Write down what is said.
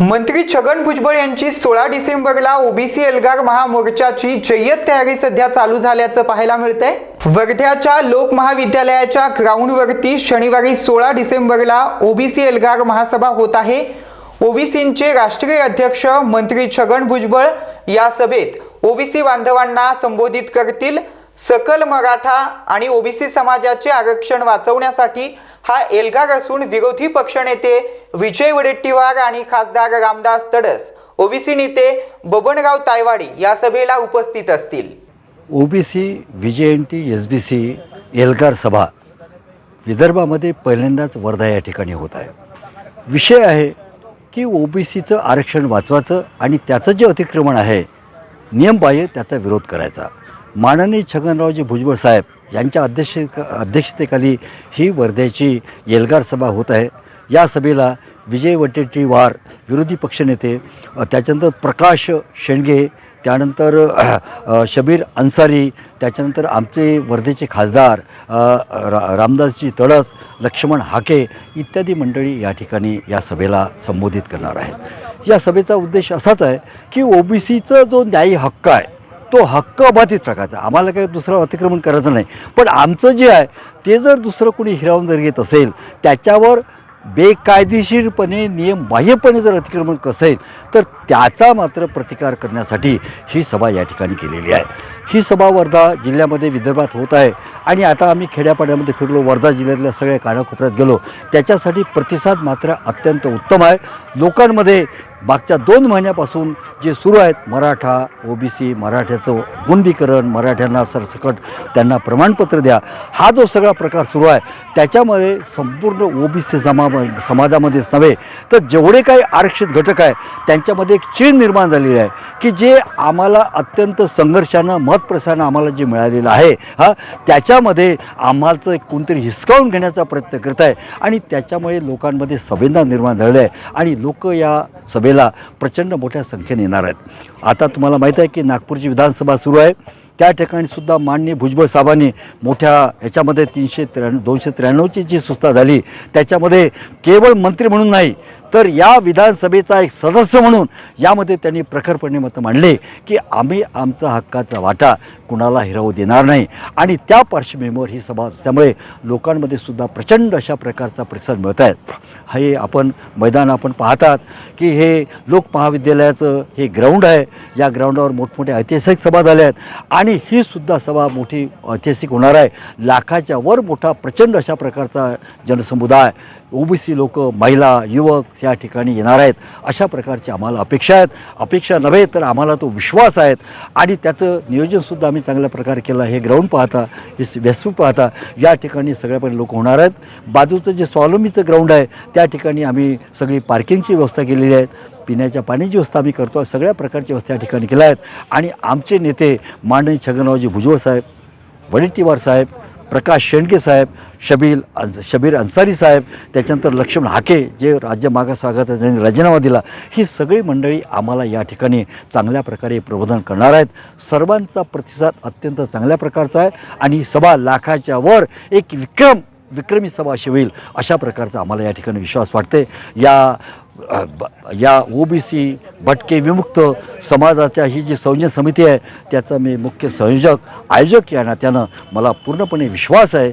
मंत्री छगन भुजबळ यांची सोळा डिसेंबरला ओबीसी एल्गार महामोर्चाची जय्यत तयारी सध्या चालू झाल्याचं पाहायला मिळतंय. वर्ध्याच्या लोक महाविद्यालयाच्या ग्राउंडवरती शनिवारी सोळा डिसेंबरला ओबीसी एल्गार महासभा होत आहे. ओबीसींचे राष्ट्रीय अध्यक्ष मंत्री छगन भुजबळ या सभेत ओबीसी बांधवांना संबोधित करतील. सकल मराठा आणि ओबीसी समाजाचे आरक्षण वाचवण्यासाठी हा एल्गार असून विरोधी पक्षनेते विजय वडेट्टीवार आणि खासदार रामदास तडस ओबीसी नेते बबनराव तायवाडी या सभेला उपस्थित असतील. OBC V N T S B C Elgar सभा विदर्भामध्ये पहिल्यांदाच वर्धा या ठिकाणी होत आहे. विषय आहे की ओबीसीचं आरक्षण वाचवायचं आणि त्याचं जे अतिक्रमण आहे नियमबाह्य त्याचा विरोध करायचा. माननीय छगनरावजी भुजबळ साहेब यांच्या अध्यक्ष अध्यक्षतेखाली ही वर्ध्याची एल्गार सभा होत आहे. या सभेला विजय वटेट्टीवार विरोधी पक्षनेते त्याच्यानंतर प्रकाश शेंडगे त्यानंतर शबीर अन्सारी त्याच्यानंतर आमचे वर्धेचे खासदार रा रामदासजी तळस लक्ष्मण हाके इत्यादी मंडळी या ठिकाणी या सभेला संबोधित करणार आहेत. या सभेचा उद्देश असाच आहे की ओबीसीचा जो न्यायी हक्क आहे तो हक्क अबाधित राखायचा. आम्हाला काही दुसरं अतिक्रमण करायचं नाही. पण आमचं जे आहे ते जर दुसरं कोणी हिरावून जर घेत असेल त्याच्यावर बेकायदेशीरपणे नियमबाह्यपणे जर अतिक्रमण असेल तर त्याचा मात्र प्रतिकार करण्यासाठी ही सभा या ठिकाणी केलेली आहे. ही सभा वर्धा जिल्ह्यामध्ये विदर्भात होत आहे. आणि आता आम्ही खेड्यापाड्यामध्ये फिरलो वर्धा जिल्ह्यातल्या सगळ्या कानाकोपऱ्यात गेलो. त्याच्यासाठी प्रतिसाद मात्र अत्यंत उत्तम आहे. लोकांमध्ये मागच्या दोन महिन्यापासून जे सुरू आहेत मराठा ओबीसी मराठ्याचं गुंडीकरण मराठ्यांना सरसकट त्यांना प्रमाणपत्र द्या हा जो सगळा प्रकार सुरू आहे त्याच्यामध्ये संपूर्ण ओबीसी समा समाजामध्येच नव्हे तर जेवढे काही आरक्षित घटक आहे त्यांच्यामध्ये एक चीन निर्माण झालेली आहे की जे आम्हाला अत्यंत संघर्षानं मतप्रसारानं आम्हाला जे मिळालेलं आहे हा त्याच्यामध्ये आम्हाचं एक कोणतरी हिसकावून घेण्याचा प्रयत्न करत आहे आणि त्याच्यामुळे लोकांमध्ये संवेदना निर्माण झालेलं आहे आणि लोक या सभे सभेला प्रचंड मोठ्या संख्येने येणार आहेत. आता तुम्हाला माहीत आहे की नागपूरची विधानसभा सुरू आहे. त्या ठिकाणी सुद्धा माननीय भुजबळ साहेबांनी मोठ्या ह्याच्यामध्ये तीनशे त्र्याण्णव दोनशे त्र्याण्णवची जी सुस्ता झाली त्याच्यामध्ये केवळ मंत्री म्हणून नाही तर या विधानसभेचा एक सदस्य म्हणून यामध्ये त्यांनी प्रखरपणे मतं मांडले की आम्ही आमचा हक्काचा वाटा कुणाला हिरावू देणार नाही. आणि त्या पार्श्वभूमीवर ही सभा असल्यामुळे लोकांमध्ये सुद्धा प्रचंड अशा प्रकारचा प्रतिसाद मिळत आहेत हे आपण मैदान आपण पाहतात की हे लोक महाविद्यालयाचं हे ग्राउंड आहे. या ग्राउंडावर मोठमोठ्या ऐतिहासिक सभा झाल्या आहेत. आणि ही सुद्धा सभा मोठी ऐतिहासिक होणार आहे. लाखाच्या वर मोठा प्रचंड अशा प्रकारचा जनसमुदाय ओबीसी लोक महिला युवक या ठिकाणी येणार आहेत. अशा प्रकारची आम्हाला अपेक्षा आहेत. अपेक्षा नव्हे तर आम्हाला तो विश्वास आहेत आणि त्याचं नियोजनसुद्धा आम्ही चांगल्या प्रकारे केलं. हे ग्राउंड पाहता हे स- पाहता या ठिकाणी सगळ्यापणे लोक होणार आहेत. बाजूचं जे स्वावलंबीचं ग्राउंड आहे त्या ठिकाणी आम्ही सगळी पार्किंगची व्यवस्था केलेली आहे. पिण्याच्या पाण्याची व्यवस्था आम्ही करतो सगळ्या प्रकारची व्यवस्था या ठिकाणी केल्या आहेत. आणि आमचे नेते माननीय छगनरावजी भुजबळ साहेब वडेट्टीवार साहेब प्रकाश शेंडके साहेब शबील अन्स शबीर अन्सारी साहेब त्याच्यानंतर लक्ष्मण हाके जे राज्य मागास ज्यांनी राजीनामा दिला ही सगळी मंडळी आम्हाला या ठिकाणी चांगल्या प्रकारे प्रबोधन करणार आहेत. सर्वांचा प्रतिसाद अत्यंत चांगल्या प्रकारचा आहे आणि ही सभा लाखाच्या वर एक विक्रम विक्रमी सभा अशी होईल अशा प्रकारचा आम्हाला या ठिकाणी विश्वास वाटते या या ओबीसी भटके विमुक्त समाजाच्या ही जी संयोजन समिती आहे त्याचा मी मुख्य संयोजक आयोजक या नात्यानं मला पूर्णपणे विश्वास आहे.